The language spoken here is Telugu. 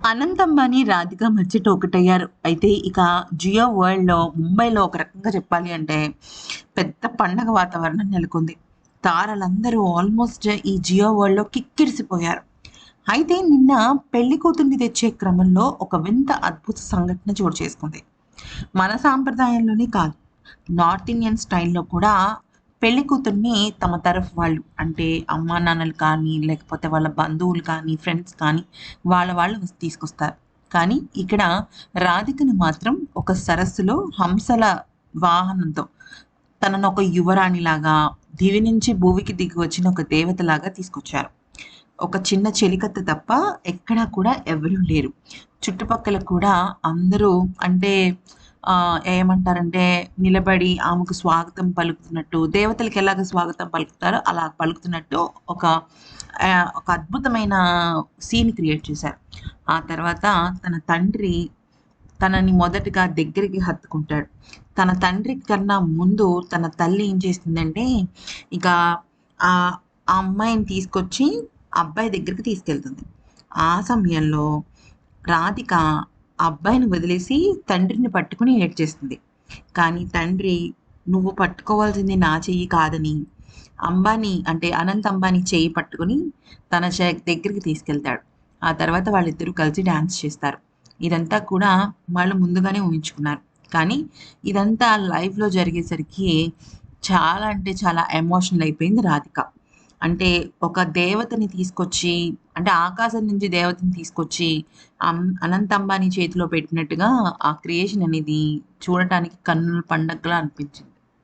అనంత్ రాధిక మధ్యట ఒకటయ్యారు అయితే ఇక జియో వరల్డ్లో ముంబైలో ఒక రకంగా చెప్పాలి అంటే పెద్ద పండగ వాతావరణం నెలకొంది. తారలందరూ ఆల్మోస్ట్ ఈ జియో వరల్డ్లో కిక్కిరిసిపోయారు. అయితే నిన్న పెళ్ళి కూతుర్ని తెచ్చే క్రమంలో ఒక వింత అద్భుత సంఘటన చోటు చేసుకుంది. మన సాంప్రదాయంలోనే కాదు నార్త్ ఇండియన్ స్టైల్లో కూడా పెళ్ళి కూతుర్ని తమ తరఫు వాళ్ళు అంటే అమ్మా నాన్నలు కానీ లేకపోతే వాళ్ళ బంధువులు కానీ ఫ్రెండ్స్ కానీ వాళ్ళ వాళ్ళు తీసుకొస్తారు. కానీ ఇక్కడ రాధికను మాత్రం ఒక సరస్సులో హంసల వాహనంతో తనను ఒక యువరాణిలాగా దివి నుంచి భూమికి దిగి వచ్చిన ఒక దేవతలాగా తీసుకొచ్చారు. ఒక చిన్న చెలికత్త తప్ప ఎక్కడా కూడా ఎవరూ లేరు. చుట్టుపక్కల కూడా అందరూ అంటే ఏమంటారంటే నిలబడి ఆమెకు స్వాగతం పలుకుతున్నట్టు దేవతలకు ఎలాగ స్వాగతం పలుకుతారో అలా పలుకుతున్నట్టు ఒక ఒక అద్భుతమైన సీన్ క్రియేట్ చేశారు. ఆ తర్వాత తన తండ్రి తనని మొదటగా దగ్గరికి హత్తుకుంటాడు. తన తండ్రి కన్నా ముందు తన తల్లి ఏం చేస్తుందంటే ఇక ఆ ఆ అమ్మాయిని తీసుకొచ్చి అబ్బాయి దగ్గరికి తీసుకెళ్తుంది. ఆ సమయంలో రాధిక ఆ అబ్బాయిని వదిలేసి తండ్రిని పట్టుకుని ఏడ్చేస్తుంది కానీ తండ్రి నువ్వు పట్టుకోవాల్సింది నా చెయ్యి కాదని అంబానీ అంటే అనంత్ అంబానీ చేయి పట్టుకుని తన దగ్గరికి తీసుకెళ్తాడు. ఆ తర్వాత వాళ్ళిద్దరూ కలిసి డ్యాన్స్ చేస్తారు. ఇదంతా కూడా వాళ్ళు ముందుగానే ఊహించుకున్నారు. కానీ ఇదంతా లైఫ్లో జరిగేసరికి చాలా అంటే చాలా ఎమోషనల్ అయిపోయింది రాధిక. అంటే ఒక దేవతని తీసుకొచ్చి అంటే ఆకాశం నుంచి దేవతని తీసుకొచ్చి అం- అంబానీ చేతిలో పెట్టినట్టుగా ఆ క్రియేషన్ అనేది చూడటానికి కన్నుల పండగలా అనిపించింది.